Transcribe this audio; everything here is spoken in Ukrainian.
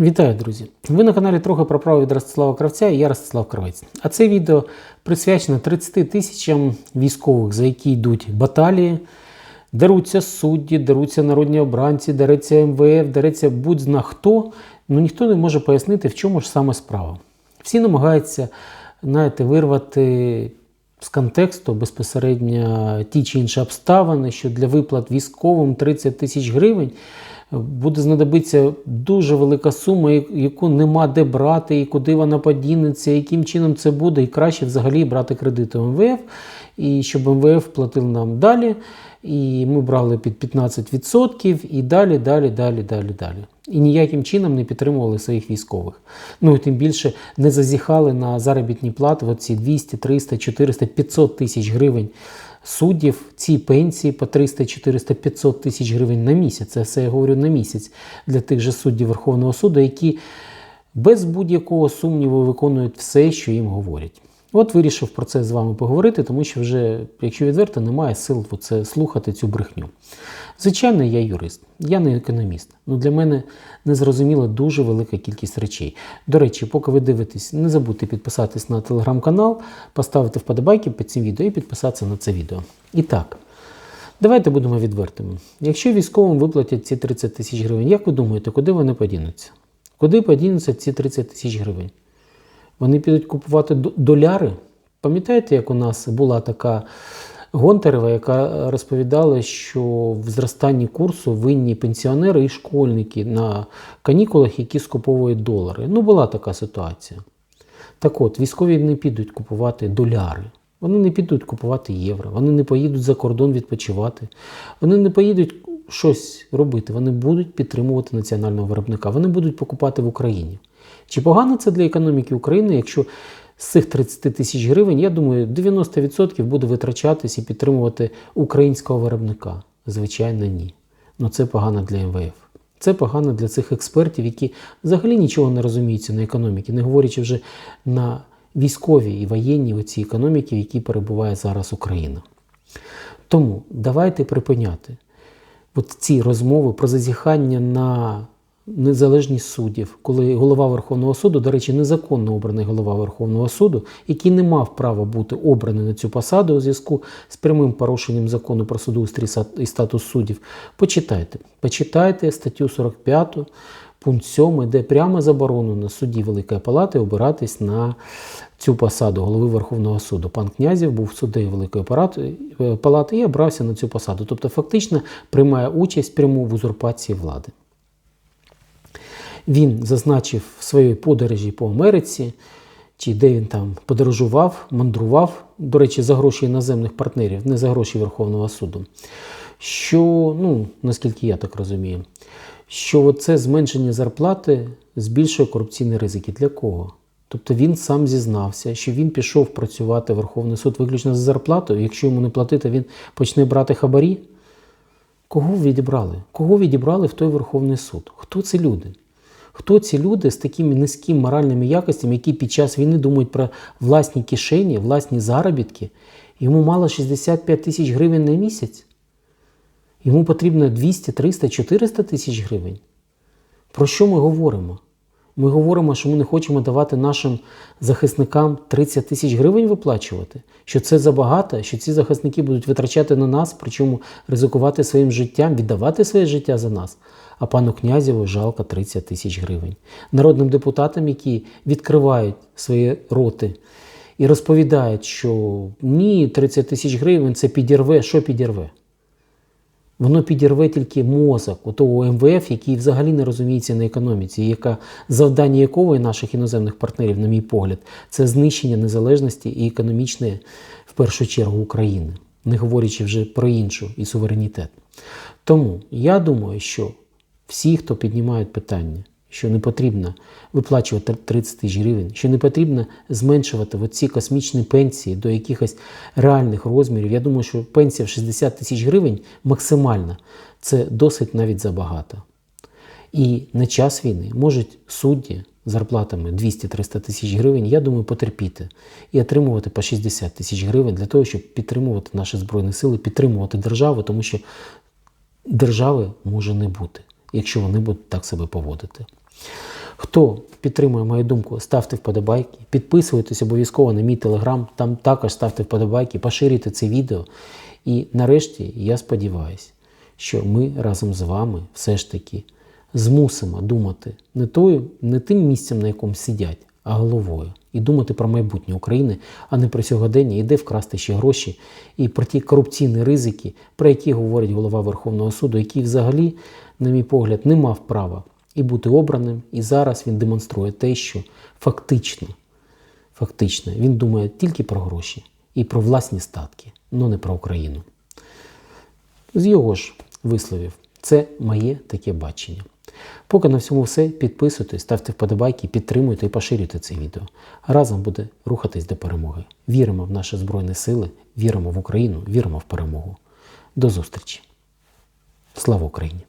Вітаю, друзі! Ви на каналі трохи про право від Ростислава Кравця і я Ростислав Кравець. А це відео присвячено 30 тисячам військових, за які йдуть баталії, деруться судді, деруться народні обранці, дереться МВФ, дереться будь-зна хто. Ну ніхто не може пояснити, в чому ж саме справа. Всі намагаються знаєте, вирвати з контексту безпосередньо ті чи інші обставини, що для виплат військовим 30 тисяч гривень буде знадобитися дуже велика сума, яку нема де брати, і куди вона подінеться, яким чином це буде, і краще взагалі брати кредити МВФ, і щоб МВФ платив нам далі. І ми брали під 15% і далі, далі, далі, далі, далі. І ніяким чином не підтримували своїх військових. Ну і тим більше не зазіхали на заробітні плати оці 200, 300, 400, 500 тисяч гривень суддів, ці пенсії по 300, 400, 500 тисяч гривень на місяць. Це все я говорю на місяць для тих же суддів Верховного суду, які без будь-якого сумніву виконують все, що їм говорять. От вирішив про це з вами поговорити, тому що вже, якщо відверто, немає сил це слухати цю брехню. Звичайно, я юрист, я не економіст. Ну для мене незрозуміла дуже велика кількість речей. До речі, поки ви дивитесь, не забудьте підписатись на телеграм-канал, поставити вподобайки під цим відео і підписатися на це відео. І так, давайте будемо відвертими. Якщо військовим виплатять ці 30 тисяч гривень, як ви думаєте, куди вони подінуться? Куди подінуться ці 30 тисяч гривень? Вони підуть купувати доляри. Пам'ятаєте, як у нас була така Гонтарева, яка розповідала, що в зростанні курсу винні пенсіонери і школьники на канікулах, які скуповують долари. Ну, була така ситуація. Так от, військові не підуть купувати доляри. Вони не підуть купувати євро, вони не поїдуть за кордон відпочивати, вони не поїдуть щось робити, вони будуть підтримувати національного виробника, вони будуть покупати в Україні. Чи погано це для економіки України, якщо з цих 30 тисяч гривень, я думаю, 90% буде витрачатись і підтримувати українського виробника? Звичайно, ні. Ну це погано для МВФ. Це погано для цих експертів, які взагалі нічого не розуміються на економіці, не говорячи вже на військовій і воєнній оцій економіці, в якій перебуває зараз Україна. Тому давайте припиняти от ці розмови про зазіхання на незалежність суддів, коли голова Верховного суду, до речі, незаконно обраний голова Верховного суду, який не мав права бути обраний на цю посаду у зв'язку з прямим порушенням закону про судоустрій і статус суддів, почитайте. Почитайте статтю 45. Пункт 7, де прямо заборонено судді Великої Палати обиратись на цю посаду голови Верховного суду. Пан Князів був суддею Великої е, Палати і обрався на цю посаду. Тобто, фактично приймає участь прямо в узурпації влади. Він зазначив в своїй подорожі по Америці, чи де він там подорожував, мандрував, до речі, за гроші іноземних партнерів, не за гроші Верховного суду. Що, ну, наскільки я так розумію, що це зменшення зарплати збільшує корупційні ризики. Для кого? Тобто він сам зізнався, що він пішов працювати в Верховний суд виключно за зарплатою. Якщо йому не платити, він почне брати хабарі. Кого відібрали? Кого відібрали в той Верховний суд? Хто ці люди? Хто ці люди з такими низькими моральними якостями, які під час війни думають про власні кишені, власні заробітки? Йому мало 65 тисяч гривень на місяць? Йому потрібно 200, 300, 400 тисяч гривень. Про що ми говоримо? Ми говоримо, що ми не хочемо давати нашим захисникам 30 тисяч гривень виплачувати, що це забагато, що ці захисники будуть витрачати на нас, причому ризикувати своїм життям, віддавати своє життя за нас. А пану князеву жалко 30 тисяч гривень. Народним депутатам, які відкривають свої роти і розповідають, що ні, 30 тисяч гривень це підірве, що підірве? Воно підірве тільки мозок у того МВФ, який взагалі не розуміється на економіці, яка завдання якого і наших іноземних партнерів, на мій погляд, це знищення незалежності і економічної, в першу чергу, України, не говорячи вже про іншу і суверенітет. Тому я думаю, що всі, хто піднімають питання, що не потрібно виплачувати 30 тисяч гривень, що не потрібно зменшувати оці космічні пенсії до якихось реальних розмірів. Я думаю, що пенсія в 60 тисяч гривень максимальна це досить навіть забагато. І на час війни можуть судді зарплатами 200-300 тисяч гривень, я думаю, потерпіти і отримувати по 60 тисяч гривень для того, щоб підтримувати наші Збройні Сили, підтримувати державу, тому що держави може не бути якщо вони будуть так себе поводити. Хто підтримує мою думку, ставте вподобайки, підписуйтесь обов'язково на мій телеграм, там також ставте вподобайки, поширюйте це відео. І нарешті я сподіваюся, що ми разом з вами все ж таки змусимо думати не, тою, не тим місцем, на якому сидять, а головою. І думати про майбутнє України, а не про сьогодення, і де вкрасти ще гроші, і про ті корупційні ризики, про які говорить голова Верховного суду, який взагалі, на мій погляд, не мав права і бути обраним. І зараз він демонструє те, що фактично, фактично він думає тільки про гроші і про власні статки, але не про Україну. З його ж висловів, це моє таке бачення. Поки на всьому все, підписуйтесь, ставте вподобайки, підтримуйте і поширюйте це відео. Разом буде рухатись до перемоги. Віримо в наші Збройні Сили, віримо в Україну, віримо в перемогу. До зустрічі. Слава Україні!